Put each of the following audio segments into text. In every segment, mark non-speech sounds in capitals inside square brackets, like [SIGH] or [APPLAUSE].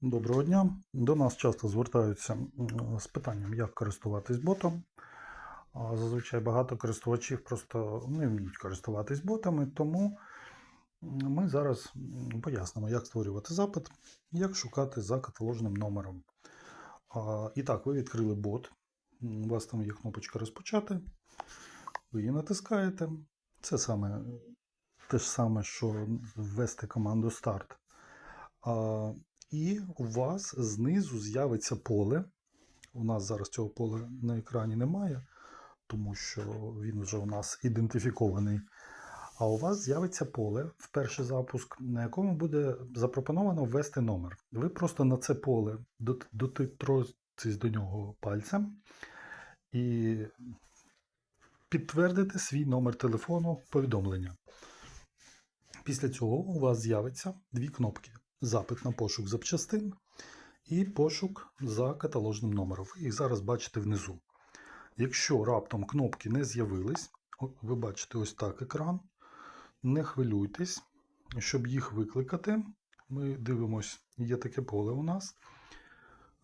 Доброго дня. До нас часто звертаються з питанням, як користуватись ботом. Зазвичай багато користувачів просто не вміють користуватись ботами, тому ми зараз пояснимо, як створювати запит, як шукати за каталожним номером. І так, ви відкрили бот. У вас там є кнопочка розпочати. Ви її натискаєте. Це саме те ж саме, що ввести команду старт. І у вас знизу з'явиться поле. У нас зараз цього поля на екрані немає, тому що він вже у нас ідентифікований. А у вас з'явиться поле в перший запуск, на якому буде запропоновано ввести номер. Ви просто на це поле дот- до нього пальцем і підтвердите свій номер телефону повідомлення. Після цього у вас з'явиться дві кнопки: запит на пошук запчастин і пошук за каталожним номером. Їх зараз бачите внизу. Якщо раптом кнопки не з'явились, ви бачите ось так екран. Не хвилюйтесь, щоб їх викликати. Ми дивимось, є таке поле у нас,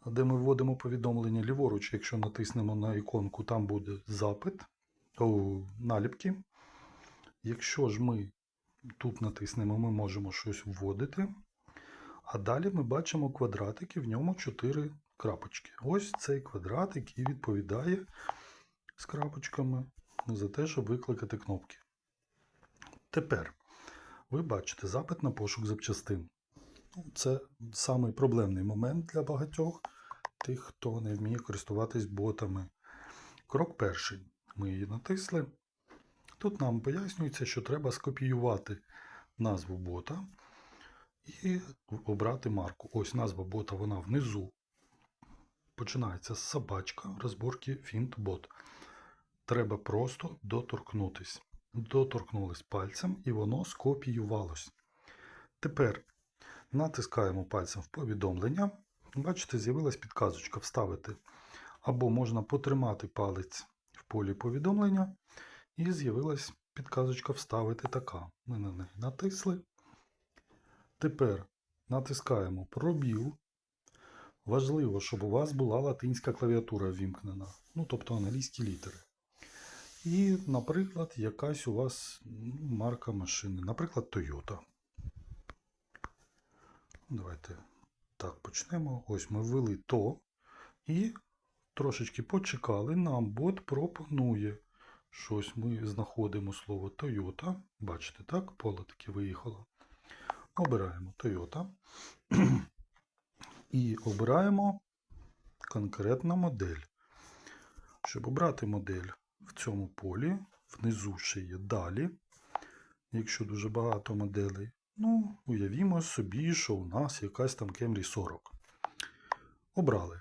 де ми вводимо повідомлення ліворуч, якщо натиснемо на іконку, там буде запит, о, наліпки. Якщо ж ми тут натиснемо, ми можемо щось вводити. А далі ми бачимо квадратик, і в ньому 4 крапочки. Ось цей квадратик і відповідає з крапочками за те, щоб викликати кнопки. Тепер ви бачите запит на пошук запчастин. Ну, Це самий проблемний момент для багатьох тих, хто не вміє користуватись ботами. Крок перший. Ми її натисли. Тут нам пояснюється, що треба скопіювати назву бота і обрати марку. Ось назва бота, вона внизу. Починається з собачка розборки фінт бот. Треба просто доторкнутись. Доторкнулись пальцем і воно скопіювалось. Тепер натискаємо пальцем в повідомлення. Бачите, з'явилась підказочка вставити. Або можна потримати палець в полі повідомлення, і з'явилась підказочка вставити така. Ми на неї натисли. Тепер натискаємо пробіл. Важливо, щоб у вас була латинська клавіатура ввімкнена, ну тобто англійські літери. І, наприклад, якась у вас ну, марка машини, наприклад, Toyota. Давайте так почнемо. Ось ми ввели то. І трошечки почекали. Нам бот пропонує щось. Ми знаходимо слово Toyota. Бачите, так? Поле таки виїхало. Обираємо Toyota. І обираємо конкретна модель. Щоб обрати модель в цьому полі, внизу ще є далі. Якщо дуже багато моделей, ну, уявімо собі, що у нас якась там Camry 40. Обрали.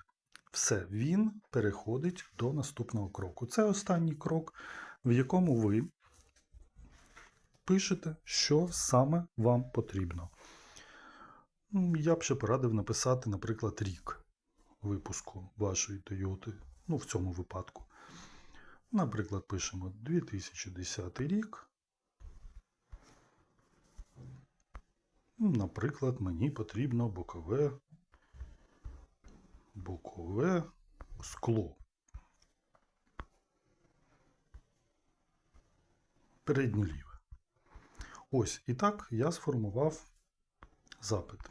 Все, він переходить до наступного кроку. Це останній крок, в якому ви пишете, що саме вам потрібно. Я б ще порадив написати, наприклад, рік випуску вашої Toyota. Ну, в цьому випадку. Наприклад, пишемо 2010 рік. Ну, Наприклад, мені потрібно бокове, бокове скло. Переднє ліве. Ось і так я сформував запит. Е,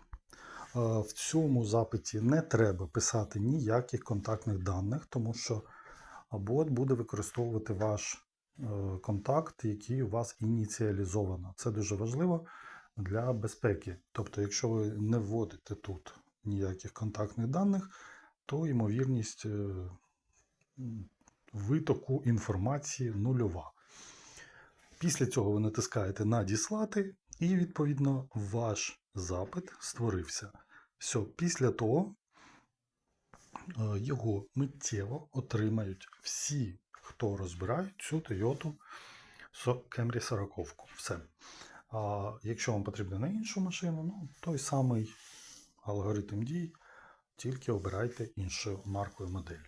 В цьому запиті не треба писати ніяких контактних даних, тому що бот буде використовувати ваш е, контакт, який у вас ініціалізовано. Це дуже важливо для безпеки. Тобто, якщо ви не вводите тут ніяких контактних даних, то ймовірність е, витоку інформації нульова. Після цього ви натискаєте Надіслати, і, відповідно, ваш запит створився. Все, після того е, його миттєво отримають всі, хто розбирають цю Toyota Camry 40. Все. А якщо вам потрібно на іншу машину, ну, той самий алгоритм дій, тільки обирайте іншу марку і модель.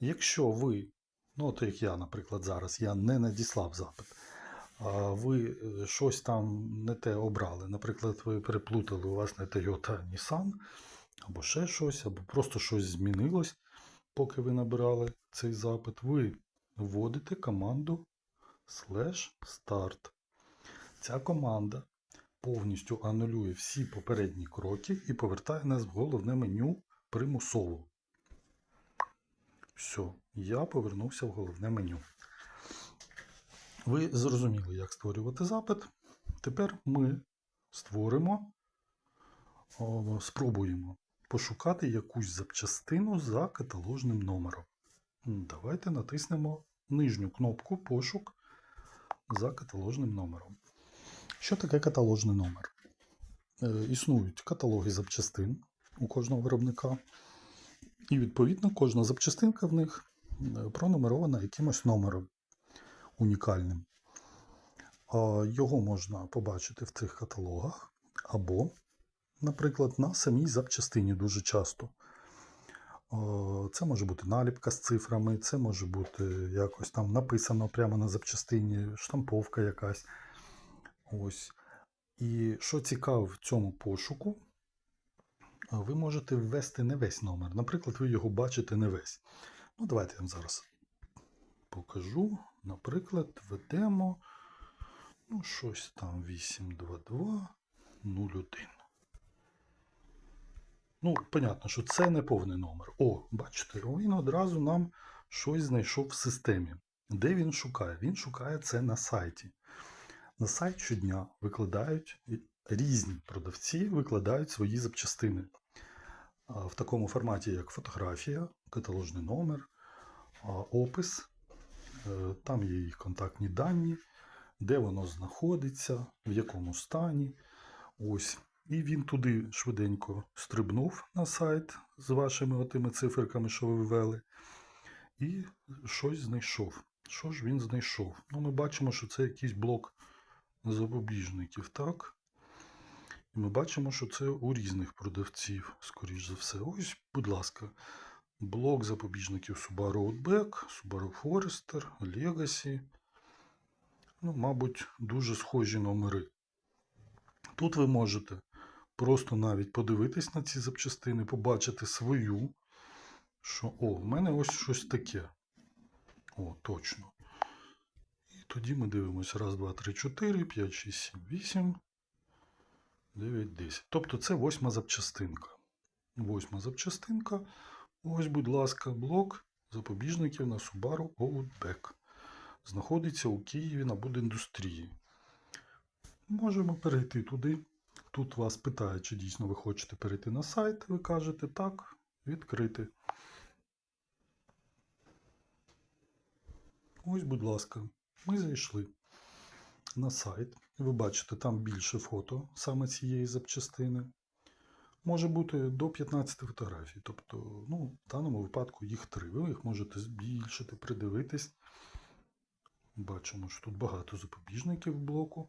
Якщо ви, ну от як я, наприклад, зараз, я не надіслав запит, ви е, щось там не те обрали. Наприклад, ви переплутали, у вас не Toyota, Nissan, або ще щось, або просто щось змінилось, поки ви набирали цей запит, ви вводите команду slash start. Ця команда повністю анулює всі попередні кроки і повертає нас в головне меню примусово. Все, я повернувся в головне меню. Ви зрозуміли, як створювати запит. Тепер ми створимо, спробуємо пошукати якусь запчастину за каталожним номером. Давайте натиснемо нижню кнопку Пошук за каталожним номером. Що таке каталожний номер? Е, Існують каталоги запчастин у кожного виробника, і відповідно кожна запчастинка в них е, пронумерована якимось номером унікальним. Його можна побачити в цих каталогах, або, наприклад, на самій запчастині дуже часто. Це може бути наліпка з цифрами, це може бути якось там написано прямо на запчастині, штамповка якась. Ось. І що цікаво в цьому пошуку, ви можете ввести не весь номер. Наприклад, ви його бачите не весь. Ну, давайте я вам зараз покажу. Наприклад, введемо ну, щось там 82201. Ну, понятно, що це не повний номер. О, бачите, він одразу нам щось знайшов в системі. Де він шукає? Він шукає це на сайті. На сайт щодня викладають різні продавці, викладають свої запчастини. В такому форматі, як фотографія, каталожний номер, опис. Е, Там є їх контактні дані, де воно знаходиться, в якому стані. Ось. І він туди швиденько стрибнув на сайт з вашими отими циферками, що ви ввели, і щось знайшов. Що ж він знайшов? Ну, ми бачимо, що це якийсь блок запобіжників, так? І ми бачимо, що це у різних продавців, скоріш за все. Ось, будь ласка, блок запобіжників Subaru Outback, Subaru Forester, Legacy. Ну, мабуть, дуже схожі номери. Тут ви можете просто навіть подивитись на ці запчастини, побачити свою, що о, в мене ось щось таке. О, точно. І тоді ми дивимося. Раз, два, три, чотири, п'ять, шість, сім, вісім, дев'ять, десять. Тобто це восьма запчастинка. Восьма запчастинка. Ось, будь ласка, блок запобіжників на Subaru Outback. Знаходиться у Києві на Будіндустрії. Можемо перейти туди. Тут вас питають, чи дійсно ви хочете перейти на сайт. Ви кажете так, відкрити. Ось, будь ласка, ми зайшли на сайт. Ви бачите, там більше фото саме цієї запчастини. Може бути до 15 фотографій. Тобто, ну, в даному випадку їх три. Ви їх можете збільшити, придивитись. Бачимо, що тут багато запобіжників в блоку.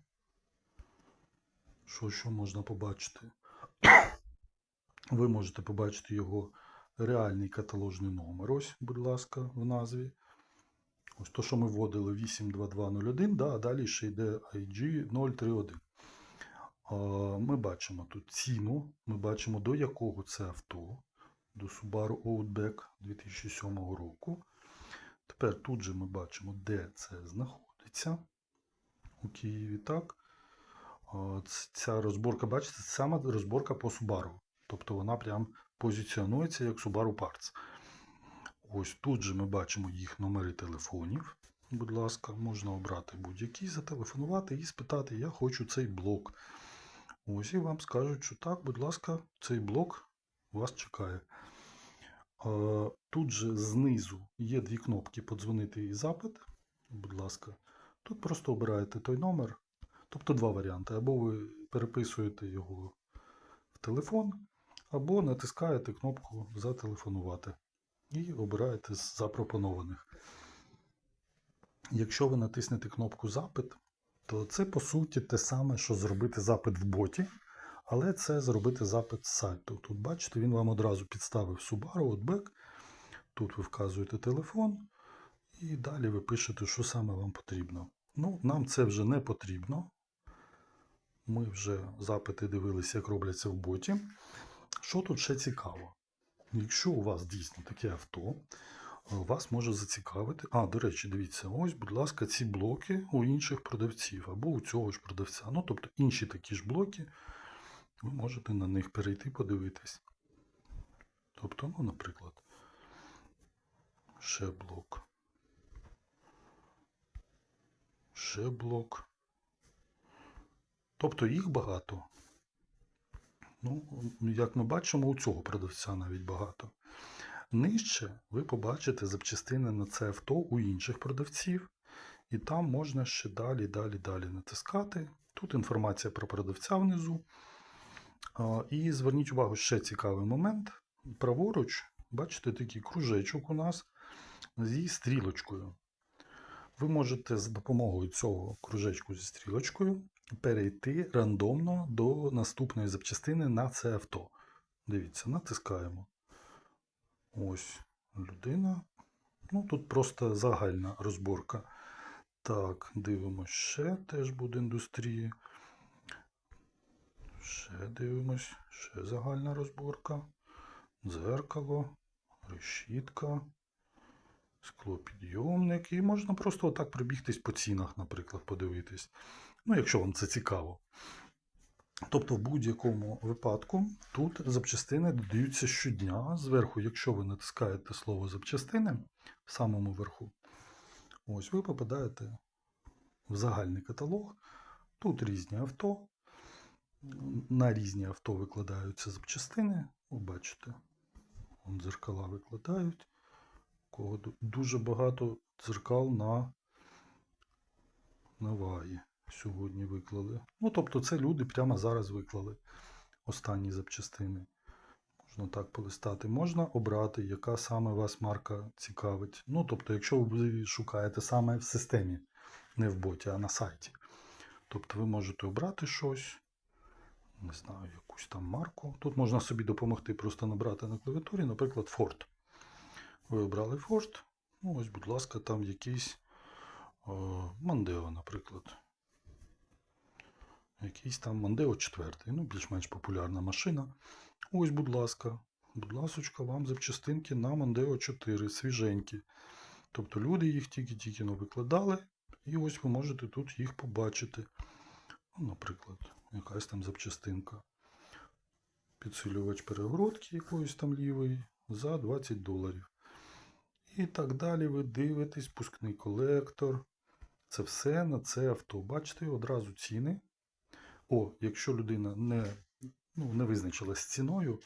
Що, що можна побачити? [COUGHS] Ви можете побачити його реальний каталожний номер. Ось, будь ласка, в назві. Ось то, що ми вводили 82201, да, а далі ще йде IG 031. Ми бачимо тут ціну, ми бачимо до якого це авто, до Subaru Outback 2007 року. Тепер тут же ми бачимо, де це знаходиться у Києві. так. Ця розборка, бачите, це саме розборка по Subaru. Тобто вона прям позиціонується як Subaru Parts. Ось тут же ми бачимо їх номери телефонів. Будь ласка, можна обрати будь-який, зателефонувати і спитати, я хочу цей блок. Ось і вам скажуть, що так, будь ласка, цей блок вас чекає. Тут же знизу є дві кнопки подзвонити і запит. Будь ласка, тут просто обираєте той номер. Тобто два варіанти. Або ви переписуєте його в телефон, або натискаєте кнопку Зателефонувати і обираєте з запропонованих. Якщо ви натиснете кнопку Запит, то це по суті те саме, що зробити запит в боті, але це зробити запит з сайту. Тут бачите, він вам одразу підставив Subaru Outback. Тут ви вказуєте телефон, і далі ви пишете, що саме вам потрібно. Ну, нам це вже не потрібно. Ми вже запити дивилися, як робляться в боті. Що тут ще цікаво? Якщо у вас дійсно таке авто, вас може зацікавити. А, до речі, дивіться, ось, будь ласка, ці блоки у інших продавців або у цього ж продавця. Ну, тобто інші такі ж блоки, ви можете на них перейти, подивитись. Тобто, ну, наприклад, ще блок. Ще блок. Тобто їх багато. Ну, як ми бачимо, у цього продавця навіть багато. Нижче ви побачите запчастини на це авто у інших продавців, і там можна ще далі, далі, далі натискати. Тут інформація про продавця внизу. І зверніть увагу, ще цікавий момент. Праворуч, бачите, такий кружечок у нас зі стрілочкою. Ви можете з допомогою цього кружечку зі стрілочкою перейти рандомно до наступної запчастини на це авто. Дивіться, натискаємо. Ось людина. Ну, тут просто загальна розборка. Так, дивимось ще теж буде індустрії. Ще дивимось, ще загальна розборка. Дзеркало, решітка, склопідйомник. І можна просто отак пробігтись по цінах, наприклад, подивитись. Ну, якщо вам це цікаво. Тобто, в будь-якому випадку тут запчастини додаються щодня. Зверху, якщо ви натискаєте слово запчастини в самому верху, ось ви попадаєте в загальний каталог. Тут різні авто. На різні авто викладаються запчастини. Ви бачите, вон дзеркала викладають. Дуже багато дзеркал на Наваї сьогодні виклали. Ну, тобто, це люди прямо зараз виклали останні запчастини. Можна так полистати. Можна обрати, яка саме вас марка цікавить. Ну, тобто, якщо ви шукаєте саме в системі, не в боті, а на сайті. Тобто ви можете обрати щось, не знаю, якусь там марку. Тут можна собі допомогти просто набрати на клавіатурі, наприклад, Ford. Ви обрали Ford. Ну, ось, будь ласка, там якийсь Мандео, наприклад. Якийсь там Мандео 4, ну, більш-менш популярна машина. Ось, будь ласка, будь ласочка, вам запчастинки на Мандео 4, свіженькі. Тобто люди їх тільки-тільки ну, викладали, і ось ви можете тут їх побачити. Ну, наприклад, якась там запчастинка. Підсилювач перегородки якоїсь там лівої за 20 доларів. І так далі ви дивитесь, пускний колектор. Це все на це авто. Бачите, одразу ціни. О, якщо людина не, ну, не визначилась ціною,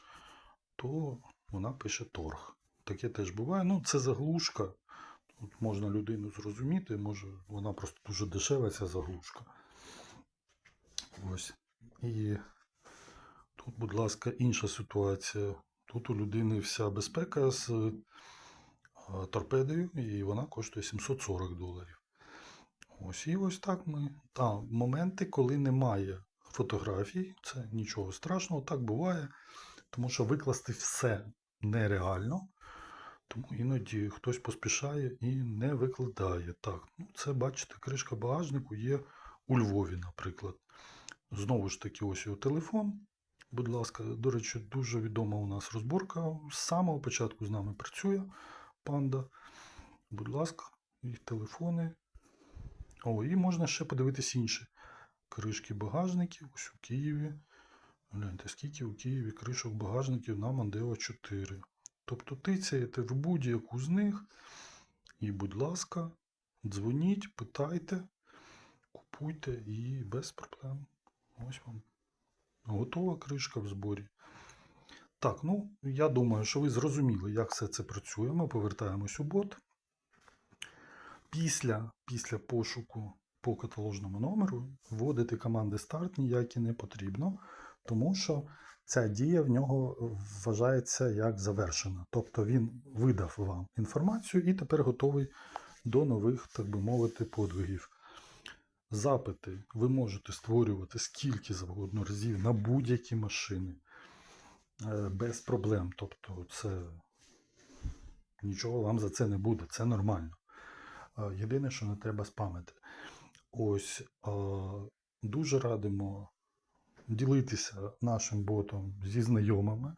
то вона пише торг. Таке теж буває. Ну, це заглушка. Тут можна людину зрозуміти, може вона просто дуже дешева, ця заглушка. Ось. І тут, будь ласка, інша ситуація. Тут у людини вся безпека з е, торпедою, і вона коштує 740 доларів. Ось і ось так ми. Та, моменти, коли немає фотографій, це нічого страшного, так буває, тому що викласти все нереально. Тому іноді хтось поспішає і не викладає. Так, ну це бачите, кришка багажнику є у Львові, наприклад. Знову ж таки, ось його телефон. Будь ласка, до речі, дуже відома у нас розборка. З самого початку з нами працює панда. Будь ласка, їх телефони. О, і можна ще подивитись інші кришки багажників. Ось у Києві. Гляньте, скільки у Києві кришок багажників на Мандео 4. Тобто тицяєте в будь-яку з них. І, будь ласка, дзвоніть, питайте, купуйте і без проблем. Ось вам готова кришка в зборі. Так, ну я думаю, що ви зрозуміли, як все це працює. Ми повертаємось у бот. Після, після пошуку по каталожному номеру вводити команди старт ніякі не потрібно, тому що ця дія в нього вважається як завершена. Тобто він видав вам інформацію і тепер готовий до нових, так би мовити, подвигів. Запити ви можете створювати скільки завгодно разів на будь-які машини е, без проблем. Тобто, це нічого вам за це не буде, це нормально. Е, Єдине, що не треба спамити. Ось дуже радимо ділитися нашим ботом зі знайомими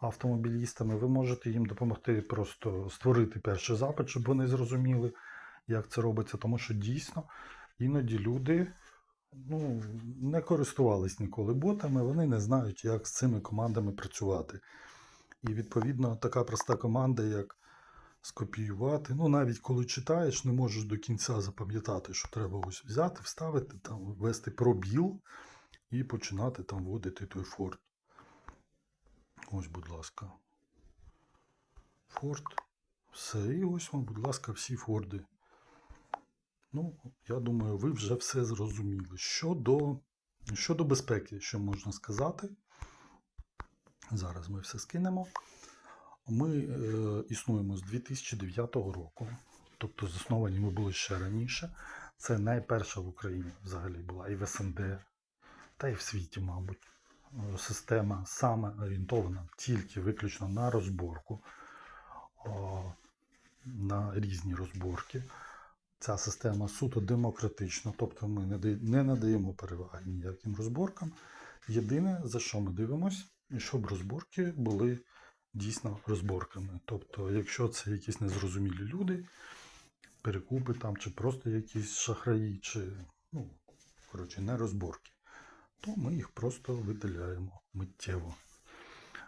автомобілістами. Ви можете їм допомогти просто створити перший запит, щоб вони зрозуміли, як це робиться. Тому що дійсно іноді люди ну, не користувались ніколи ботами, вони не знають, як з цими командами працювати. І відповідно така проста команда, як скопіювати. Ну, навіть коли читаєш, не можеш до кінця запам'ятати, що треба ось взяти, вставити, там, ввести пробіл і починати там вводити той форт. Ось, будь ласка. Форт. Все. І ось вам, будь ласка, всі форди. Ну, я думаю, ви вже все зрозуміли. Щодо, щодо безпеки, що можна сказати. Зараз ми все скинемо. Ми е, існуємо з 2009 року, тобто засновані ми були ще раніше. Це найперша в Україні взагалі була і в СНД, та й в світі, мабуть. е, Система саме орієнтована тільки виключно на розборку, о, на різні розборки. Ця система суто демократична, тобто ми не не надаємо переваги ніяким розборкам. Єдине, за що ми дивимося, щоб розборки були дійсно розборками. Тобто, якщо це якісь незрозумілі люди, перекупи там, чи просто якісь шахраї, чи ну, коротше, не розборки, то ми їх просто видаляємо миттєво.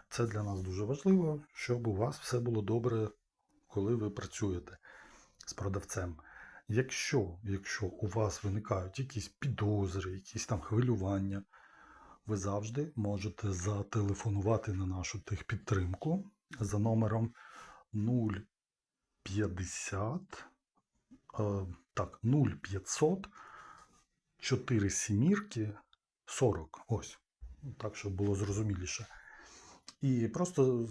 Це для нас дуже важливо, щоб у вас все було добре, коли ви працюєте з продавцем. Якщо, якщо у вас виникають якісь підозри, якісь там хвилювання, ви завжди можете зателефонувати на нашу техпідтримку за номером 050 е, так, 0500 4 сімірки 40. Ось. Так, щоб було зрозуміліше. І просто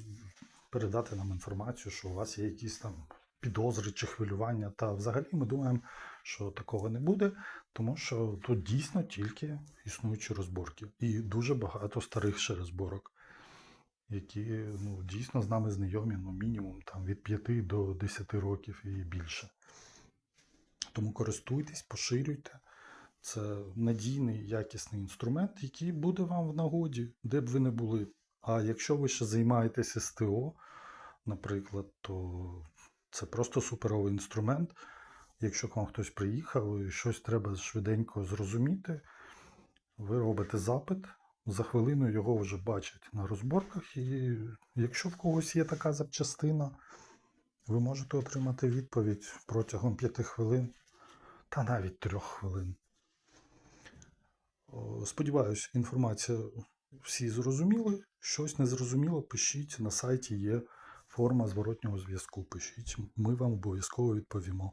передати нам інформацію, що у вас є якісь там підозри чи хвилювання. Та взагалі ми думаємо, що такого не буде, тому що тут дійсно тільки існуючі розборки. І дуже багато старих ще розборок, які ну, дійсно з нами знайомі, ну, мінімум там, від 5 до 10 років і більше. Тому користуйтесь, поширюйте. Це надійний, якісний інструмент, який буде вам в нагоді, де б ви не були. А якщо ви ще займаєтеся СТО, наприклад, то це просто суперовий інструмент. Якщо к вам хтось приїхав і щось треба швиденько зрозуміти, ви робите запит, за хвилину його вже бачать на розборках, і якщо в когось є така запчастина, ви можете отримати відповідь протягом 5 хвилин та навіть 3 хвилин. О, Сподіваюсь, інформація всі зрозуміли. Щось не зрозуміло, пишіть на сайті є форма зворотнього зв'язку. Пишіть, ми вам обов'язково відповімо.